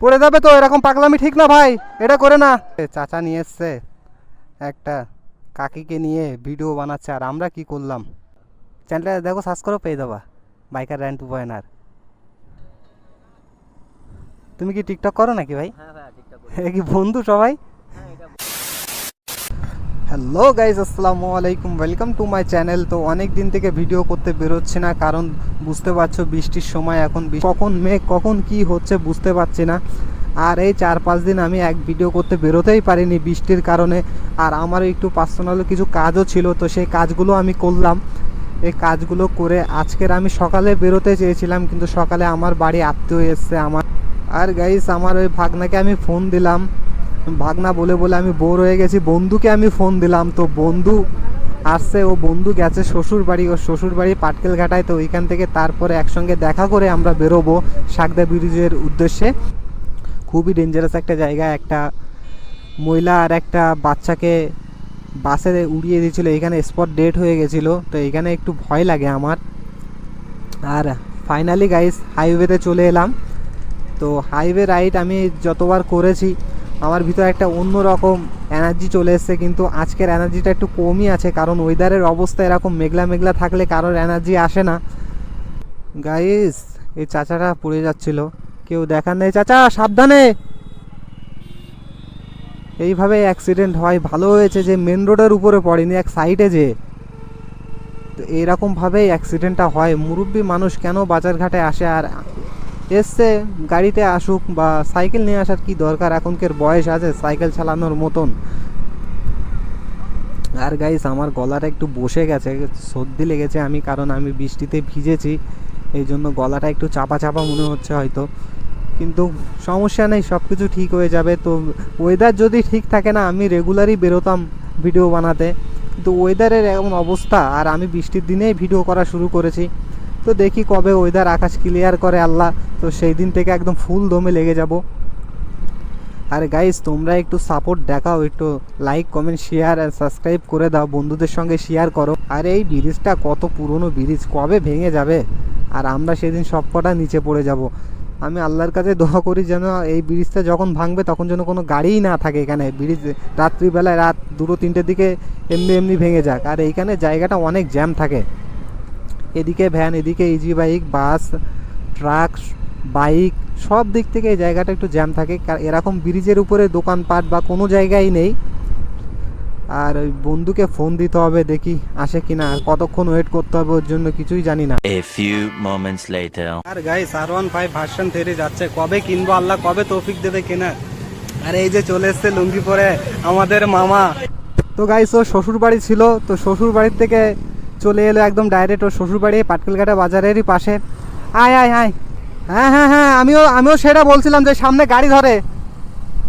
পড়ে যাবে তো এরকম পাগলামি ঠিক না ভাই এটা করে না। চাচা নিয়ে এসছে একটা কাকিকে নিয়ে ভিডিও বানাচ্ছে আর আমরা কি করলাম? চ্যানেলটা দেখো সার্চ করো পেয়ে যাবা বাইকার র্যান টু পয়েন্ট তুমি কি টিকটক করো নাকি ভাই? হ্যাঁ এ কি বন্ধু সবাই? হ্যাঁ হ্যালো গাইজ আসসালামু আলাইকুম। ওয়েলকাম টু মাই চ্যানেল তো অনেক দিন থেকে ভিডিও করতে বেরোচ্ছে না, কারণ বুঝতে পারছ বৃষ্টির সময় এখন কখন মেঘ কখন কি হচ্ছে বুঝতে পারছি না। আর এই চার পাঁচ দিন আমি এক ভিডিও করতে বেরোতেই পারিনি বৃষ্টির কারণে। আর আমারও একটু পার্সোনাল কিছু কাজও ছিল, তো সেই কাজগুলো আমি করলাম। এই কাজগুলো করে আজকের আমি সকালে বেরোতে চেয়েছিলাম, কিন্তু সকালে আমার বাড়ি আত্মীয় এসছে আমার। আর গাইস আমার ওই ভাগনাকে আমি ফোন দিলাম। ভাগনা বলে বলে আমি বোর হয়ে গেছি। বন্ধুকে আমি ফোন দিলাম তো বন্ধু আসছে, ও বন্ধু গেছে শ্বশুর বাড়ি ওর শ্বশুর বাড়ি পাটকেল ঘাটায় তো ওইখান থেকে তারপরে একসঙ্গে দেখা করে আমরা বেরোবো সাকদা ব্রিজের উদ্দেশ্যে। খুবই ডেঞ্জারাস একটা জায়গা, একটা মহিলা আর একটা বাচ্চাকে বাসে উড়িয়ে দিয়েছিল, এখানে স্পট ডেট হয়ে গেছিল, তো এখানে একটু ভয় লাগে আমার। আর ফাইনালি গাইস হাইওয়েতে চলে এলাম। তো হাইওয়ে রাইড আমি যতবার করেছি আমার ভিতরে একটা অন্যরকম এনার্জি চলে এসছে, কিন্তু আজকের এনার্জিটা একটু কমই আছে, কারণ ওয়েদারের অবস্থা এরকম মেঘলা মেঘলা থাকলে কারোর এনার্জি আসে না। গাইস এই চাচাটা পড়ে যাচ্ছিল। কেউ দেখার নেই। চাচা, সাবধানে! এইভাবে অ্যাক্সিডেন্ট হয়। ভালো হয়েছে যে মেন রোডের উপরে পড়েনি, এক সাইডে যে। তো এরকমভাবেই অ্যাক্সিডেন্টটা হয়। মুরব্বী মানুষ কেন বাজারঘাটে আসে আর এসছে, গাড়িতে আসুক বা সাইকেল নিয়ে আসার কি দরকার? এখনকার বয়স আছে, সাইকেল চালানোর মতন। আর গাইস আমার গলাটা একটু বসে গেছে, সর্দি লেগেছে আমি, কারণ আমি বৃষ্টিতে ভিজেছি, এই জন্য গলাটা একটু চাপা চাপা মনে হচ্ছে হয়তো। কিন্তু সমস্যা নেই সব কিছু ঠিক হয়ে যাবে। তো ওয়েদার যদি ঠিক থাকে না, আমি রেগুলারই বেরোতাম ভিডিও বানাতে। কিন্তু ওয়েদারের এমন অবস্থা, আর আমি বৃষ্টির দিনেই ভিডিও করা শুরু করেছি। তো দেখি কবে ওয়েদার আকাশ ক্লিয়ার করে আল্লাহ। তো সেই দিন থেকে একদম ফুল দমে লেগে যাব। আর গাইস তোমরা একটু সাপোর্ট দেখাও, একটু লাইক কমেন্ট শেয়ার আর সাবস্ক্রাইব করে দাও, বন্ধুদের সঙ্গে শেয়ার করো। আর এই ব্রিজটা কত পুরনো ব্রিজ, কবে ভেঙে যাবে? আর আমরা সেদিন সব কটা নিচে পড়ে যাব। আমি আল্লাহর কাছে দোয়া করি যেন এই ব্রিজটা যখন ভাঙবে, তখন যেন কোনো গাড়িই না থাকে এখানে। ব্রিজ রাত্রিবেলায় রাত দুটো, তিনটের দিকে এমনি এমনি ভেঙে যাক। আর এইখানে জায়গাটা অনেক জ্যাম থাকে। এদিকে ভ্যান এদিকে easy bike bus truck bike সব দিক থেকে এই জায়গাটা একটু জ্যাম থাকে। এরকম ব্রিজের উপরে দোকানপাট বা কোনো জায়গায় নেই। আর ওই বন্ধুকে ফোন দিতে হবে দেখি আসে কিনা আর কতক্ষণ ওয়েট করতে হবে ওর জন্য কিছুই জানি না। A few moments later. R guys R one five version three যাচ্ছে। কবে কিনবো আল্লাহ কবে তৌফিক দেবে কেনার আর এই যে চলে এসছে লুঙ্গি পরে আমাদের মামা। তো গাইস ও শ্বশুর বাড়ি ছিল তো শ্বশুর বাড়ির থেকে চলে এলো একদম ডাইরেক্ট ওর শ্বশুর বাড়ি পাটকেলঘাটা বাজারেরই পাশে। আয় আয় আয়। হ্যাঁ হ্যাঁ হ্যাঁ আমিও আমিও সেটা বলছিলাম যে সামনে গাড়ি ধরে।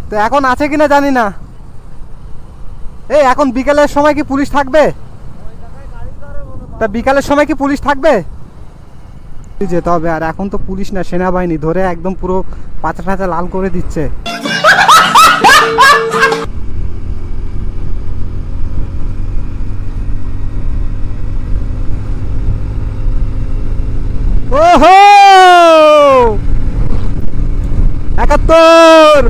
তো এখন আছে কিনা জানি না। এই এখন বিকালের সময় কি পুলিশ থাকবে? তা বিকালের সময় কি পুলিশ থাকবে? যেতে হবে, আর এখন তো পুলিশ না, সেনাবাহিনী ধরে একদম পুরো পাচা টাচা লাল করে দিচ্ছে। একাত্তর!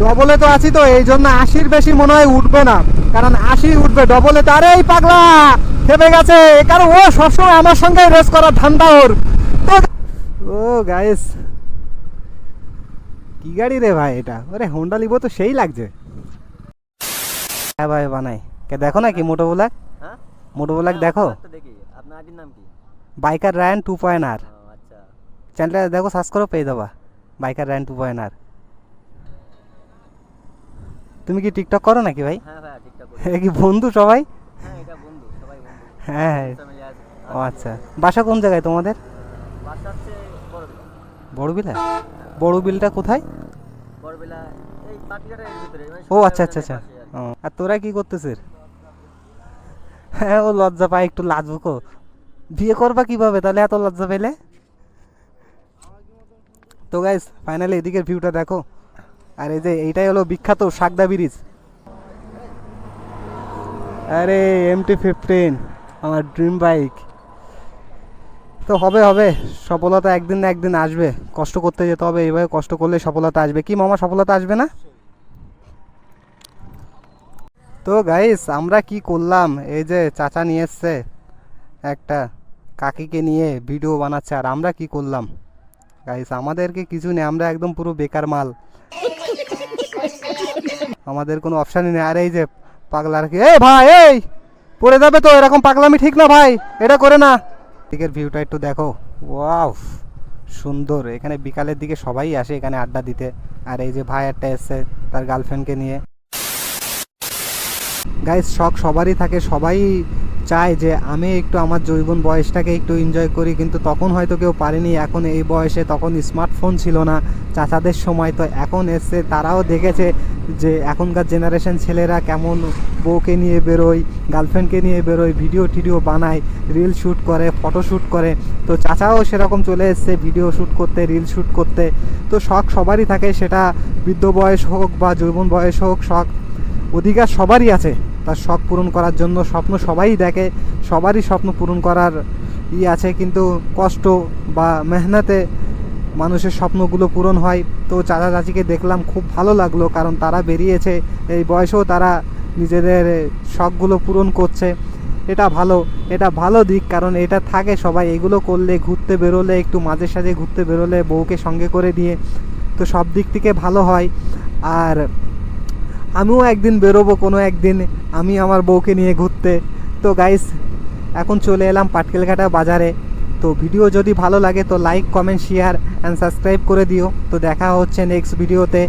ডবলে তো আছি তো এই জন্য আশির বেশি মনে হয় উঠবে না। কারণ আশি উঠবে ডবলে তো। আরে পাগলা! খেপে গেছে। কারণ ও সবসময় আমার সঙ্গে রেস করার ধান্দা ওর। ও গাইস কি গাড়ি রে ভাই এটা? আরে হোন্ডা লিবো তো সেই লাগছে। হ্যাঁ ভাই, বানাই। কে দেখো না কি মোটো ব্লাক হ্যাঁ মোটো ব্লাক দেখো। আপনার আইডির নাম কি? Biker Rayan two point R. আচ্ছা। চ্যানেলটা দেখো সার্চ করো পেয়ে যাবা। Biker Rayan two point R. তুমি কি টিকটক করো নাকি ভাই? হ্যাঁ ভাই করি কি বন্ধু সবাই? হ্যাঁ এটা বন্ধু সবাই বন্ধু। হ্যাঁ ও আচ্ছা। বাসা কোন জায়গায় তোমাদের? বাসা হচ্ছে বড়বিলা। বড়বিলা? বড়বিলটা কোথায়? বড়বিলা এই পাটিঘাটের ভিতরে ও আচ্ছা আচ্ছা আচ্ছা। আর তোরা কি করতেছিস? হ্যাঁ ও লজ্জা পায় একটু লাজুকো বিয়ে করবা কীভাবে? তাহলে এত লজ্জা পেলে? তো গাইস ফাইনালি এদিকের ভিউটা দেখো। আর এই যে, এইটাই হলো বিখ্যাত সাকদা ব্রিজ আরে এম টি ফিফটিন আমার ড্রিম বাইক তো হবে হবে। সফলতা একদিন না একদিন আসবে। কষ্ট করতে যেতে হবে, এইভাবে কষ্ট করলে সফলতা আসবে। কি মামা, সফলতা আসবে না? তো গাইস আমরা কি করলাম? এই যে চাচা নিয়ে এসছে, একটা কাকিকে নিয়ে ভিডিও বানাচ্ছে, আর আমরা কি করলাম? গাইস আমাদেরকে কিছু নেই, আমরা একদম পুরো বেকার মাল। আমাদের কোনো অপশানই নেই। আর এই যে পাগলার কি এই ভাই, এই! পড়ে যাবে তো, এরকম পাগলামি ঠিক না ভাই, এটা করে না। দিকের ভিউটা একটু দেখো। ওয়াও সুন্দর। এখানে বিকালের দিকে সবাই আসে এখানে আড্ডা দিতে। আর এই যে ভাই একটা এসছে, তার গার্লফ্রেন্ডকে নিয়ে। গাইস শখ সবারই থাকে, সবাই চায় যে আমি একটু আমার জৈবন বয়সটাকে একটু এনজয় করি, কিন্তু তখন হয়তো কেউ পারেনি, এখন এই বয়সে তখন স্মার্টফোন ছিল না, চাচাদের সময়, তো এখন এসছে তারাও দেখেছে যে এখনকার জেনারেশন ছেলেরা কেমন বউকে নিয়ে বেরোয় গার্লফ্রেন্ডকে নিয়ে বেরোয় ভিডিও টিডিও বানায় রিল শ্যুট করে ফটো শ্যুট করে, তো চাচাও সেরকম চলে এসছে ভিডিও শ্যুট করতে রিল শ্যুট করতে, তো শখ সবারই থাকে, সেটা বৃদ্ধ বয়স হোক বা যৌবন বয়স হোক, শখ অধিকার সবারই আছে। তার শখ পূরণ করার জন্য স্বপ্ন সবাই দেখে, সবারই স্বপ্ন পূরণ করার ই আছে, কিন্তু কষ্ট বা মেহনতে মানুষের স্বপ্নগুলো পূরণ হয়। তো চাচা চাচিকে দেখলাম খুব ভালো লাগল, কারণ তারা বেরিয়েছে, এই বয়সেও তারা নিজেদের শখগুলো পূরণ করছে। এটা ভালো এটা ভালো দিক, কারণ এটা থাকে সবাই। এগুলো করলে, ঘুরতে বেরোলে, একটু মাঝে সাঝে ঘুরতে বেরোলে, বউকে সঙ্গে করে দিয়ে, তো সব দিক থেকে ভালো হয়। আর আমিও একদিন বেরোবো, কোনো একদিন আমি আমার বউকে নিয়ে ঘুরতে। তো গাইস এখন চলে এলাম পাটকেলঘাটা বাজারে। তো ভিডিও যদি ভালো লাগে তো like comment share and subscribe করে দিও। তো দেখা হচ্ছে নেক্সট ভিডিওতে